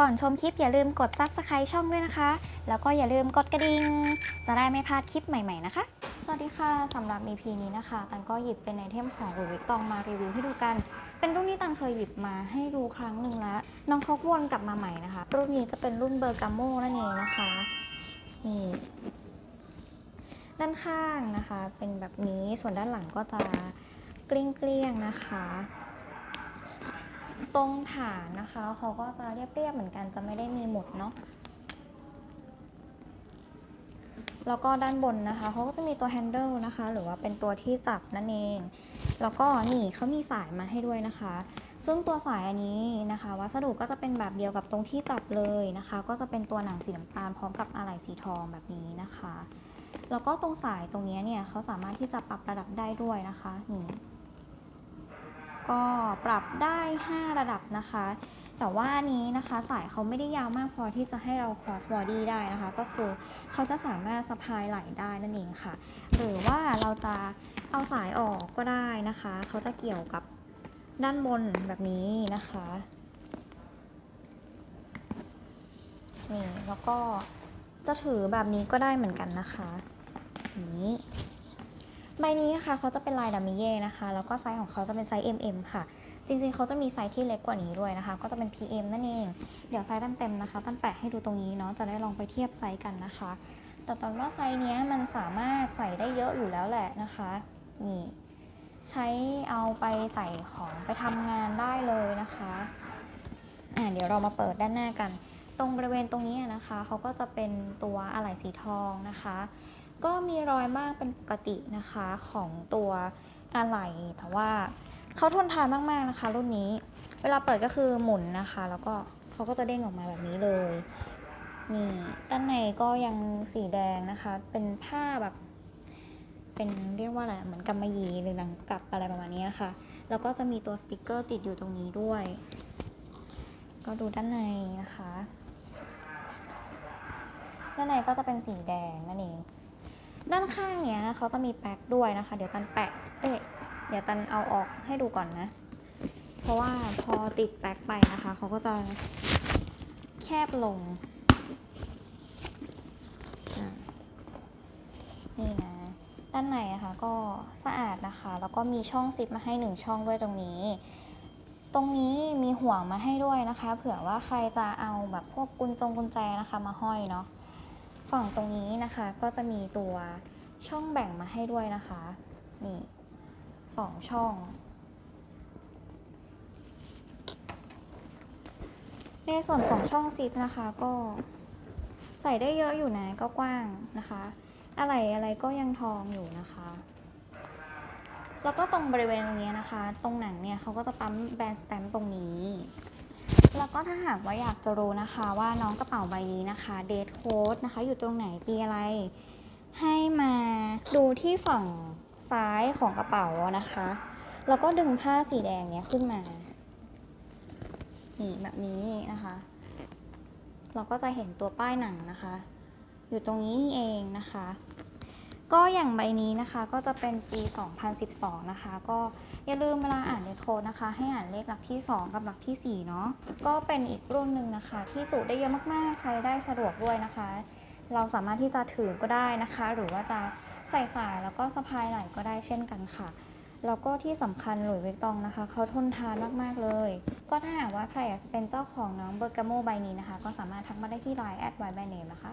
ก่อนชมคลิปอย่าลืมกด subscribe ช่องด้วยนะคะ แล้วก็อย่าลืมกดกระดิ่ง จะได้ไม่พลาดคลิปใหม่ๆนะคะ สวัสดีค่ะสำหรับ EP นี้นะคะตันก็หยิบเป็นไอเทมของหลุยส์วิกตองมารีวิวให้ดูกัน เป็นรุ่นที่ตันเคยหยิบมาให้ดูครั้งหนึ่งแล้ว น้องเขาวนกลับมาใหม่นะคะ รุ่นนี้จะเป็นรุ่นเบอร์กาโมนั่นเองนะคะนี่ด้านข้างนะคะ เป็นแบบนี้ส่วนด้านหลังก็จะเกลี้ยงๆนะคะ ตรงฐานนะคะ เขาก็จะเรียบๆเหมือนกันจะไม่ได้มีหมุดเนาะแล้วก็ด้านบนนะคะเขาก็จะมีตัวแฮนเดิลนะคะ หรือว่าเป็นตัวที่จับนั่นเอง แล้วก็นี่เขามีสายมาให้ด้วยนะคะ ซึ่งตัวสายอันนี้นะคะ วัสดุก็จะเป็นแบบเดียวกับตรงที่จับเลยนะคะ ก็จะเป็นตัวหนังสีน้ำตาลพร้อมกับอะไหล่สีทองแบบนี้นะคะ แล้วก็ตรงสายตรงนี้เนี่ยเขาสามารถที่จะปรับระดับได้ด้วยนะคะนี่ ก็ปรับได้ 5 ระดับนะคะ แต่ว่านี้นะคะสายเขาไม่ได้ยาวมากพอที่จะให้เราคอสบอดี้ได้นะคะ ก็คือเขาจะสามารถสะพายไหล่ได้นั่นเองค่ะ หรือว่าเราจะเอาสายออกก็ได้นะคะ เขาจะเกี่ยวกับด้านบนแบบนี้นะคะนี่แล้วก็จะถือแบบนี้ก็ได้เหมือนกันนะคะนี้ ใบนี้นะคะเขาจะเป็นลายดามิเย่นะคะ แล้วก็ไซส์ของเขาจะเป็นไซส์ MM ค่ะ จริงๆเขาจะมีไซส์ที่เล็กกว่านี้ด้วยนะคะ ก็จะเป็น PM นั่นเอง เดี๋ยวไซส์เต็มๆนะคะตั้นแปะให้ดูตรงนี้เนาะ จะได้ลองไปเทียบไซส์กันนะคะ แต่ตอนว่าไซส์นี้มันสามารถใส่ได้เยอะอยู่แล้วแหละนะคะ นี่ ใช้เอาไปใส่ของไปทำงานได้เลยนะคะ อ่าเดี๋ยวเรามาเปิดด้านหน้ากัน ตรงบริเวณตรงนี้นะคะ เขาก็จะเป็นตัวอะไหล่สีทองนะคะ ก็มีรอยมากเป็นปกตินะคะของตัวอะไหล่แต่ว่าเขาทนทานมากๆนะคะ รุ่นนี้ เวลาเปิดก็คือหมุนนะคะ แล้วก็เขาก็จะเด้งออกมาแบบนี้เลยนี่ด้านในก็ยังสีแดงนะคะ เป็นผ้าแบบ เป็นเรียกว่าอะไรเหมือนกำมะหยี่หรือหนังกลับอะไรประมาณนี้นะคะ แล้วก็จะมีตัวสติกเกอร์ติดอยู่ตรงนี้ด้วย ก็ดูด้านในนะคะ ด้านในก็จะเป็นสีแดงนั่นเอง ด้านข้างเนี้ยเขาจะมีแป๊กด้วยนะคะ เดี๋ยวตันแปะ เอ๊ะเดี๋ยวตันเอาออกให้ดูก่อนนะ เพราะว่าพอติดแป๊กไปนะคะ เขาก็จะแคบลง นี่นะ ด้านในนะคะก็สะอาดนะคะ แล้วก็มีช่องซิปมาให้หนึ่งช่องด้วยตรงนี้ ตรงนี้มีห่วงมาให้ด้วยนะคะ เผื่อว่าใครจะเอาแบบพวกกุญจงกุญแจนะคะ มาห้อยเนาะ ฝั่งตรงนี้นะคะก็จะมีตัวช่องแบ่งมาให้ด้วยนะคะ นี่สองช่อง ในส่วนของช่องซิปนะคะก็ใส่ได้เยอะอยู่นะก็กว้างนะคะ อะไรอะไรก็ยังทองอยู่นะคะ แล้วก็ตรงบริเวณตรงนี้นะคะ ตรงหนังเนี่ยเขาก็จะปั๊มแบรนด์สแตมป์ตรงนี้ แล้วก็ถ้าหากว่าอยากจะรู้นะคะว่าน้องกระเป๋าใบนี้นะคะเดทโค้ดนะคะ อยู่ตรงไหนปีอะไร ให้มาดูที่ฝั่งซ้ายของกระเป๋านะคะ แล้วก็ดึงผ้าสีแดงเนี้ยขึ้นมานี่แบบนี้นะคะ เราก็จะเห็นตัวป้ายหนังนะคะ อยู่ตรงนี้นี่เองนะคะ ก็อย่างใบนี้นะคะก็จะเป็นปี 2012 นะคะ ก็อย่าลืมเวลาอ่านเดทโค้นะคะ ให้อ่านเลขหลักที่ 2 กับหลักที่4เนาะก็เป็นอีกรุ่นหนึ่งนะคะ ที่จุได้เยอะมากๆ ใช้ได้สะดวกด้วยนะคะ เราสามารถที่จะถือก็ได้นะคะ หรือว่าจะใส่สายแล้วก็สะพายไหล่ก็ได้เช่นกันค่ะแล้วก็ที่สำคัญหลุยส์วิกตองนะคะเขาทนทานมาก ๆ เลย ก็ถ้าหากว่าใครอยากจะเป็นเจ้าของน้องเบอร์กาโมใบนี้นะคะ ก็สามารถทักมาได้ที่ไลน์แอดไวแบนเนมนะคะ